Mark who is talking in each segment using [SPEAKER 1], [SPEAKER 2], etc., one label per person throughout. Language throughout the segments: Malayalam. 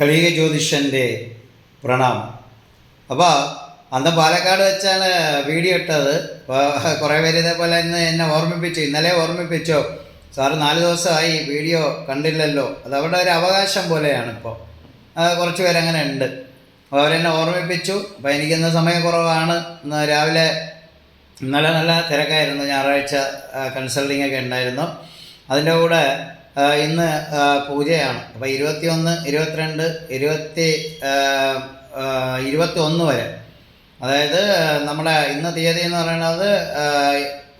[SPEAKER 1] കലിക ജ്യോതിഷന്റെ പ്രണാമം. അപ്പോൾ അന്ന് പാലക്കാട് വെച്ചാണ് വീഡിയോ ഇട്ടത്. കുറേ പേര് ഇതേപോലെ ഇന്ന് എന്നെ ഓർമ്മിപ്പിച്ചു. ഇന്നലെ ഓർമ്മിപ്പിച്ചോ. സാറ് നാല് ദിവസമായി വീഡിയോ കണ്ടില്ലല്ലോ. അത് അവരുടെ ഒരു അവകാശം പോലെയാണ് ഇപ്പോൾ കുറച്ച് പേരങ്ങനെ ഉണ്ട്. അപ്പോൾ അവരെന്നെ ഓർമ്മിപ്പിച്ചു. അപ്പോൾ എനിക്കിന്ന് സമയം കുറവാണ്. ഇന്ന് രാവിലെ ഇന്നലെ നല്ല തിരക്കായിരുന്നു. ഞായറാഴ്ച കൺസൾട്ടിങ് ഒക്കെ ഉണ്ടായിരുന്നു. അതിന്റെ കൂടെ ഇന്ന് പൂജയാണ്. അപ്പോൾ ഇരുപത്തിയൊന്ന് ഇരുപത്തിരണ്ട് ഇരുപത്തി ഇരുപത്തി ഒന്ന് വരെ. അതായത് നമ്മുടെ ഇന്ന് തീയതി എന്ന് പറയുന്നത്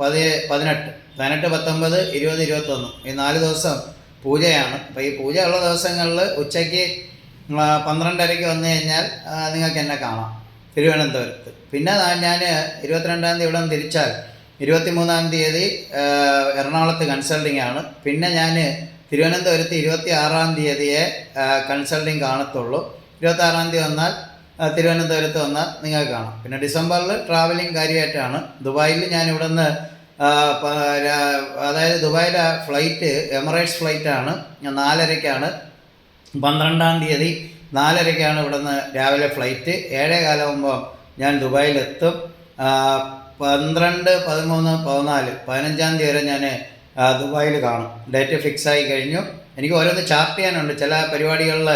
[SPEAKER 1] പതി പതിനെട്ട്. പതിനെട്ട് പത്തൊമ്പത് ഇരുപത് ഇരുപത്തൊന്ന് ഈ നാല് ദിവസം പൂജയാണ്. അപ്പോൾ ഈ പൂജ ഉള്ള ദിവസങ്ങളിൽ ഉച്ചയ്ക്ക് പന്ത്രണ്ടരയ്ക്ക് വന്നു കഴിഞ്ഞാൽ നിങ്ങൾക്ക് എന്നെ കാണാം. തിരുവനന്തപുരത്ത്. പിന്നെ ഞാൻ ഇരുപത്തിരണ്ടാം തീയതി ഇവിടെ നിന്ന് തിരിച്ചാൽ ഇരുപത്തിമൂന്നാം തീയതി എറണാകുളത്ത് കൺസൾട്ടിംഗ് ആണ്. പിന്നെ ഞാൻ തിരുവനന്തപുരത്ത് ഇരുപത്തി ആറാം തീയതിയെ കൺസൾട്ടിംഗ് കാണത്തുള്ളൂ. ഇരുപത്തി ആറാം തീയതി വന്നാൽ തിരുവനന്തപുരത്ത് വന്നാൽ നിങ്ങൾക്ക് കാണാം. പിന്നെ ഡിസംബറിൽ ട്രാവലിംഗ് കാര്യമായിട്ടാണ്. ദുബായിൽ ഞാൻ ഇവിടെ നിന്ന് അതായത് ദുബായിലെ ഫ്ലൈറ്റ് എമിറേറ്റ്സ് ഫ്ലൈറ്റാണ് നാലരയ്ക്കാണ് പന്ത്രണ്ടാം തീയതി നാലരയ്ക്കാണ് ഇവിടെ നിന്ന് രാവിലെ ഫ്ലൈറ്റ് ഏഴേ കാലമാകുമ്പോൾ ഞാൻ ദുബായിലെത്തും. പന്ത്രണ്ട് പതിമൂന്ന് പതിനാല്. പതിനഞ്ചാം തീയതി വരെ ഞാൻ ദുബായിൽ കാണും. ഡേറ്റ് ഫിക്സ് ആയി കഴിഞ്ഞു. എനിക്ക് ഓരോന്ന് ചാർട്ട് ചെയ്യാനുണ്ട്. ചില പരിപാടികളിൽ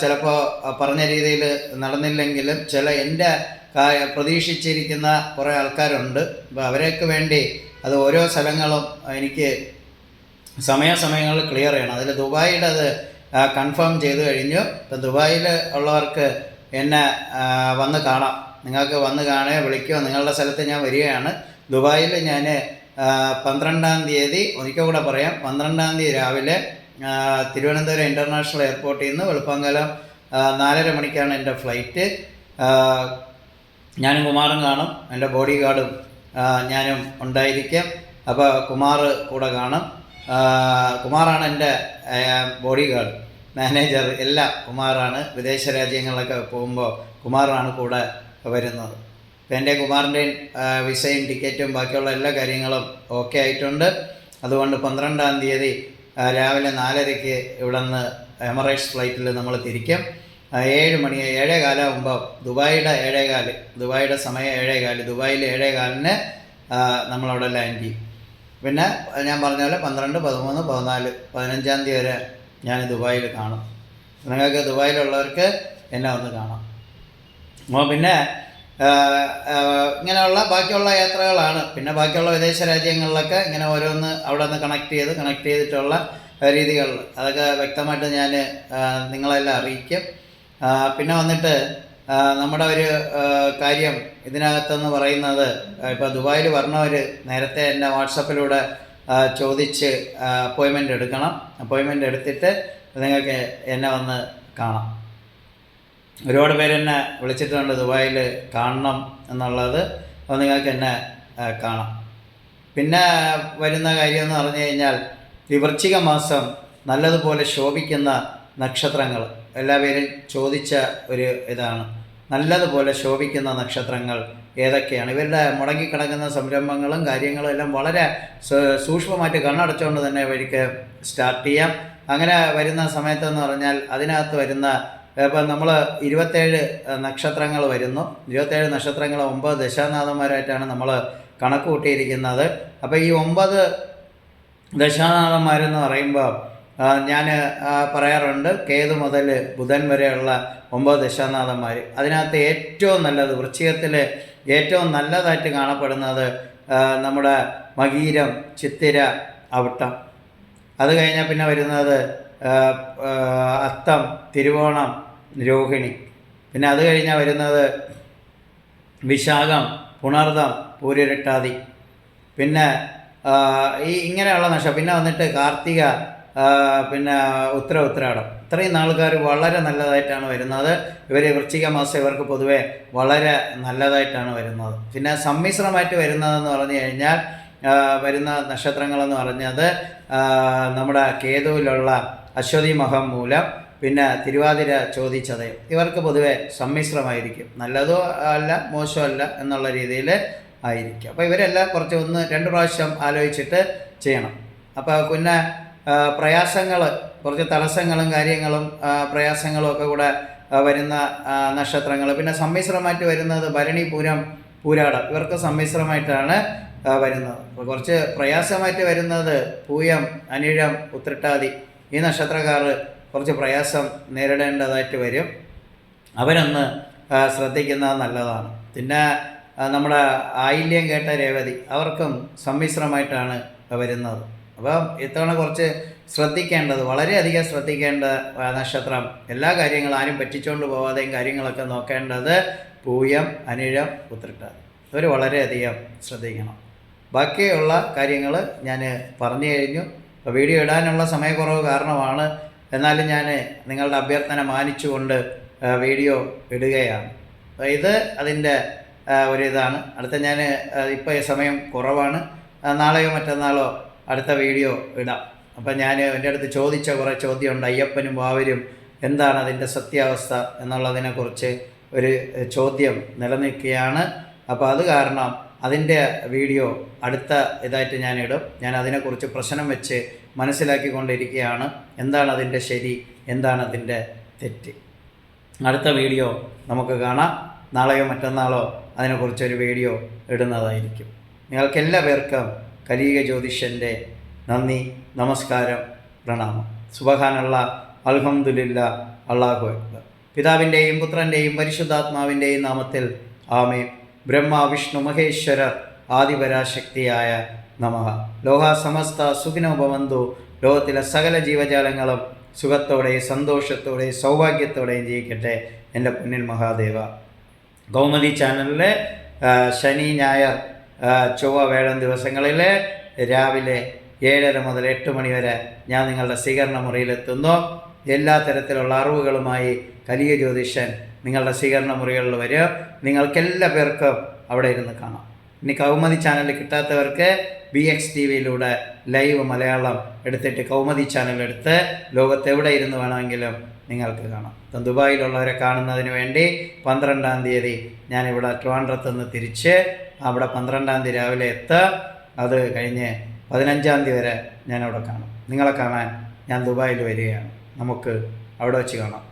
[SPEAKER 1] ചിലപ്പോൾ പറഞ്ഞ രീതിയിൽ നടന്നില്ലെങ്കിലും ചില എന്റെ പ്രതീക്ഷിച്ചിരിക്കുന്ന കുറേ ആൾക്കാരുണ്ട്. അപ്പോൾ അവരേക്ക് വേണ്ടി അത് ഓരോ സ്ഥലങ്ങളും എനിക്ക് സമയാസമയങ്ങളിൽ ക്ലിയർ ചെയ്യണം. അതിൽ ദുബായിയുടെ അത് കൺഫേം ചെയ്ത് കഴിഞ്ഞു. ഇപ്പം ദുബായിൽ ഉള്ളവർക്ക് എന്നെ വന്ന് കാണാം. നിങ്ങൾക്ക് വന്ന് കാണുകയോ വിളിക്കുകയോ നിങ്ങളുടെ സ്ഥലത്ത് ഞാൻ വരികയാണ്. ദുബായിൽ ഞാൻ പന്ത്രണ്ടാം തീയതി ഒരിക്കൽ കൂടെ പറയാം പന്ത്രണ്ടാം തീയതി രാവിലെ തിരുവനന്തപുരം ഇന്റർനാഷണൽ എയർപോർട്ടിൽ നിന്ന് വെളുപ്പങ്കലം നാലര മണിക്കാണ് എന്റെ ഫ്ലൈറ്റ്. ഞാനും കുമാറും കാണും എന്റെ ബോഡി ഗാർഡും ഞാനും ഉണ്ടായിരിക്കും. അപ്പോൾ കുമാർ കൂടെ കാണും. കുമാറാണ് എന്റെ ബോഡി ഗാർഡ് മാനേജർ എല്ലാം കുമാറാണ്. വിദേശ രാജ്യങ്ങളിലൊക്കെ പോകുമ്പോൾ കുമാറാണ് കൂടെ വരുന്നത്. ഇപ്പം എന്റെ കുമാറിന്റെയും വിസയും ടിക്കറ്റും ബാക്കിയുള്ള എല്ലാ കാര്യങ്ങളും ഓക്കെ ആയിട്ടുണ്ട്. അതുകൊണ്ട് പന്ത്രണ്ടാം തീയതി രാവിലെ നാലരയ്ക്ക് ഇവിടെ നിന്ന് എമറേറ്റ്സ് ഫ്ലൈറ്റിൽ നമ്മൾ തിരിക്കും. ഏഴ് മണി ഏഴേ കാലാകുമ്പോൾ ദുബായിയുടെ ഏഴേ കാൽ ദുബായിയുടെ സമയം ഏഴേ കാൽ ദുബായിൽ ഏഴേ കാലിന് നമ്മളവിടെ ലാൻഡ് ചെയ്യും. പിന്നെ ഞാൻ പറഞ്ഞ പോലെ പന്ത്രണ്ട് പതിമൂന്ന് പതിനാല് പതിനഞ്ചാം തീയതി വരെ ഞാൻ ദുബായിൽ കാണും. നിങ്ങൾക്ക് ദുബായിലുള്ളവർക്ക് എന്നെ ഒന്ന് കാണാം. അപ്പോൾ പിന്നെ ഇങ്ങനെയുള്ള ബാക്കിയുള്ള യാത്രകളാണ്. പിന്നെ ബാക്കിയുള്ള വിദേശ രാജ്യങ്ങളിലൊക്കെ ഇങ്ങനെ ഓരോന്ന് അവിടെ നിന്ന് കണക്ട് ചെയ്ത് കണക്ട് ചെയ്തിട്ടുള്ള രീതികൾ. അതൊക്കെ വ്യക്തമായിട്ട് ഞാൻ നിങ്ങളെല്ലാം അറിയിക്കും. പിന്നെ വന്നിട്ട് നമ്മുടെ ഒരു കാര്യം ഇതിനകത്തെന്ന് പറയുന്നത് ഇപ്പോൾ ദുബായിൽ വരണവർ നേരത്തെ എന്റെ വാട്സപ്പിലൂടെ ചോദിച്ച് അപ്പോയിൻമെന്റ് എടുക്കണം. അപ്പോയിൻമെന്റ് എടുത്തിട്ട് നിങ്ങൾക്ക് എന്നെ വന്ന് കാണാം. ഒരുപാട് പേര് എന്നെ വിളിച്ചിട്ടുണ്ട് ദുബായിൽ കാണണം എന്നുള്ളത്. അപ്പോൾ നിങ്ങൾക്ക് എന്നെ കാണാം. പിന്നെ വരുന്ന കാര്യം എന്ന് പറഞ്ഞു കഴിഞ്ഞാൽ ഈ വൃശ്ചിക മാസം നല്ലതുപോലെ ശോഭിക്കുന്ന നക്ഷത്രങ്ങൾ. എല്ലാവരും ചോദിച്ച ഒരു ഇതാണ്. നല്ലതുപോലെ ശോഭിക്കുന്ന നക്ഷത്രങ്ങൾ ഏതൊക്കെയാണ്? ഇവരുടെ മുടങ്ങിക്കിടക്കുന്ന സംരംഭങ്ങളും കാര്യങ്ങളും എല്ലാം വളരെ സൂക്ഷ്മമായിട്ട് കണ്ണടച്ചുകൊണ്ട് തന്നെ ഇവർക്ക് സ്റ്റാർട്ട് ചെയ്യാം. അങ്ങനെ വരുന്ന സമയത്തെന്ന് പറഞ്ഞാൽ അതിനകത്ത് വരുന്ന ഇപ്പം നമ്മൾ ഇരുപത്തേഴ് നക്ഷത്രങ്ങൾ വരുന്നു. ഇരുപത്തേഴ് നക്ഷത്രങ്ങൾ ഒമ്പത് ദശാനാഥന്മാരായിട്ടാണ് നമ്മൾ കണക്ക് കൂട്ടിയിരിക്കുന്നത്. അപ്പോൾ ഈ ഒമ്പത് ദശാനാഥന്മാരെന്ന് പറയുമ്പോൾ ഞാൻ പറയാറുണ്ട് കേതു മുതൽ ബുധൻ വരെയുള്ള ഒമ്പത് ദശാനാഥന്മാർ അതിനകത്ത് ഏറ്റവും നല്ലത് വൃശ്ചികത്തിൽ ഏറ്റവും നല്ലതായിട്ട് കാണപ്പെടുന്നത് നമ്മുടെ മകീരം ചിത്തിര അവിട്ടം. അത് കഴിഞ്ഞാൽ പിന്നെ വരുന്നത് അത്തം തിരുവോണം രോഹിണി. പിന്നെ അത് കഴിഞ്ഞാൽ വരുന്നത് വിശാഖം പുണർദം പൂരിരട്ടാതി. പിന്നെ ഈ ഇങ്ങനെയുള്ള നക്ഷ പിന്നെ വന്നിട്ട് കാർത്തിക പിന്നെ ഉത്തര ഉത്തരാടം ഇത്രയും ആൾക്കാർ വളരെ നല്ലതായിട്ടാണ് വരുന്നത്. ഇവർ വൃശ്ചിക മാസം ഇവർക്ക് പൊതുവേ വളരെ നല്ലതായിട്ടാണ് വരുന്നത്. പിന്നെ സമ്മിശ്രമായിട്ട് വരുന്നതെന്ന് പറഞ്ഞു കഴിഞ്ഞാൽ വരുന്ന നക്ഷത്രങ്ങളെന്ന് പറഞ്ഞത് നമ്മുടെ കേതുവിലുള്ള അശ്വതി മഹം മൂലം പിന്നെ തിരുവാതിര ചോദിച്ചതയും. ഇവർക്ക് പൊതുവെ സമ്മിശ്രമായിരിക്കും. നല്ലതോ അല്ല മോശമല്ല എന്നുള്ള രീതിയിൽ ആയിരിക്കും. അപ്പോൾ ഇവരെല്ലാം കുറച്ച് ഒന്ന് രണ്ട് പ്രാവശ്യം ആലോചിച്ചിട്ട് ചെയ്യണം. അപ്പോൾ പിന്നെ പ്രയാസങ്ങൾ കുറച്ച് തടസ്സങ്ങളും കാര്യങ്ങളും പ്രയാസങ്ങളും ഒക്കെ കൂടെ വരുന്ന നക്ഷത്രങ്ങൾ പിന്നെ സമ്മിശ്രമായിട്ട് വരുന്നത് ഭരണി പൂരം പൂരാടം. ഇവർക്ക് സമ്മിശ്രമായിട്ടാണ് വരുന്നത്. അപ്പോൾ കുറച്ച് പ്രയാസമായിട്ട് വരുന്നത് പൂയം അനിഴം ഉത്രട്ടാതി ഈ നക്ഷത്രക്കാർ കുറച്ച് പ്രയാസം നേരിടേണ്ടതായിട്ട് വരും. അവരൊന്ന് ശ്രദ്ധിക്കുന്നത് നല്ലതാണ്. പിന്നെ നമ്മുടെ ആയില്യം കേട്ട രേവതി അവർക്കും സമ്മിശ്രമായിട്ടാണ് വരുന്നത്. അപ്പം ഇത്തവണ കുറച്ച് ശ്രദ്ധിക്കേണ്ടത് വളരെയധികം ശ്രദ്ധിക്കേണ്ട നക്ഷത്രം. എല്ലാ കാര്യങ്ങളും ആരും പറ്റിച്ചുകൊണ്ട് പോവാതെയും കാര്യങ്ങളൊക്കെ നോക്കേണ്ടത് പൂയം അനിഴം ഉത്രട്ടാതി. ഇവർ വളരെയധികം ശ്രദ്ധിക്കണം. ബാക്കിയുള്ള കാര്യങ്ങൾ ഞാൻ പറഞ്ഞു കഴിഞ്ഞു. അപ്പോൾ വീഡിയോ ഇടാനുള്ള സമയക്കുറവ് കാരണമാണ്. എന്നാലും ഞാൻ നിങ്ങളുടെ അഭ്യർത്ഥന മാനിച്ചുകൊണ്ട് വീഡിയോ ഇടുകയാണ്. ഇത് അതിന്റെ ഒരു ഇതാണ്. അടുത്ത ഞാൻ ഇപ്പോൾ സമയം കുറവാണ്. നാളെയോ മറ്റന്നാളോ അടുത്ത വീഡിയോ ഇടാം. അപ്പം ഞാൻ എന്റെ അടുത്ത് ചോദിച്ച കുറേ ചോദ്യമുണ്ട്. അയ്യപ്പനും വാവരും എന്താണ് അതിന്റെ സത്യാവസ്ഥ എന്നുള്ളതിനെക്കുറിച്ച് ഒരു ചോദ്യം നിലനിൽക്കുകയാണ്. അപ്പോൾ അത് കാരണം അതിന്റെ വീഡിയോ അടുത്ത ഇതായിട്ട് ഞാൻ ഇടും ഞാൻ അതിനെക്കുറിച്ച് പ്രശ്നം വെച്ച് മനസ്സിലാക്കിക്കൊണ്ടിരിക്കുകയാണ്. എന്താണ് അതിന്റെ ശരി എന്താണ് അതിന്റെ തെറ്റ്. അടുത്ത വീഡിയോ നമുക്ക് കാണാം. നാളെയോ മറ്റന്നാളോ അതിനെക്കുറിച്ചൊരു വീഡിയോ ഇടുന്നതായിരിക്കും. നിങ്ങൾക്ക് എല്ലാ പേർക്കും കലീക ജ്യോതിഷന്റെ നന്ദി നമസ്കാരം പ്രണാമം. സുബഹാനുള്ള അൽഹംദുലില്ല അള്ളാഹു അക്ബർ. പിതാവിന്റെയും പുത്രന്റെയും പരിശുദ്ധാത്മാവിന്റെയും നാമത്തിൽ ആമേ ബ്രഹ്മ വിഷ്ണു മഹേശ്വര ആദിപരാശക്തിയായ നമ. ലോഹ സമസ്ത സുഖിനോപവന്തു ലോകത്തിലെ സകല ജീവജാലങ്ങളും സുഖത്തോടെ സന്തോഷത്തോടെ സൗഭാഗ്യത്തോടെയും ജീവിക്കട്ടെ എന്റെ പൊന്നിൽ മഹാദേവ. കൗമുദി ചാനലിലെ ശനി ഞായർ ചൊവ്വ വേഴം ദിവസങ്ങളിൽ രാവിലെ ഏഴര മുതൽ എട്ട് മണി വരെ ഞാൻ നിങ്ങളുടെ സ്വീകരണ മുറിയിലെത്തുന്നു. എല്ലാ തരത്തിലുള്ള അറിവുകളുമായി കലിയ ജ്യോതിഷൻ നിങ്ങളുടെ സ്വീകരണ മുറികളിൽ വരിക. നിങ്ങൾക്കെല്ലാ പേർക്കും അവിടെ ഇരുന്ന് കാണാം. ഇനി കൗമുദി ചാനൽ കിട്ടാത്തവർക്ക് ബി എക്സ് ടി വിയിലൂടെ ലൈവ് മലയാളം എടുത്തിട്ട് കൗമുദി ചാനൽ എടുത്ത് ലോകത്തെവിടെ ഇരുന്ന് വേണമെങ്കിലും നിങ്ങൾക്ക് കാണാം. ഇപ്പം ദുബായിലുള്ളവരെ കാണുന്നതിന് വേണ്ടി പന്ത്രണ്ടാം തീയതി ഞാനിവിടെ ട്രിവാൻഡ്രത്ത് നിന്ന് തിരിച്ച് അവിടെ പന്ത്രണ്ടാം തീയതി രാവിലെ എത്തുക അത് കഴിഞ്ഞ് പതിനഞ്ചാം തീയതി വരെ ഞാനവിടെ കാണും. നിങ്ങളെ കാണാൻ ഞാൻ ദുബായിൽ വരികയാണ്. നമുക്ക് അവിടെ വെച്ച് കാണാം.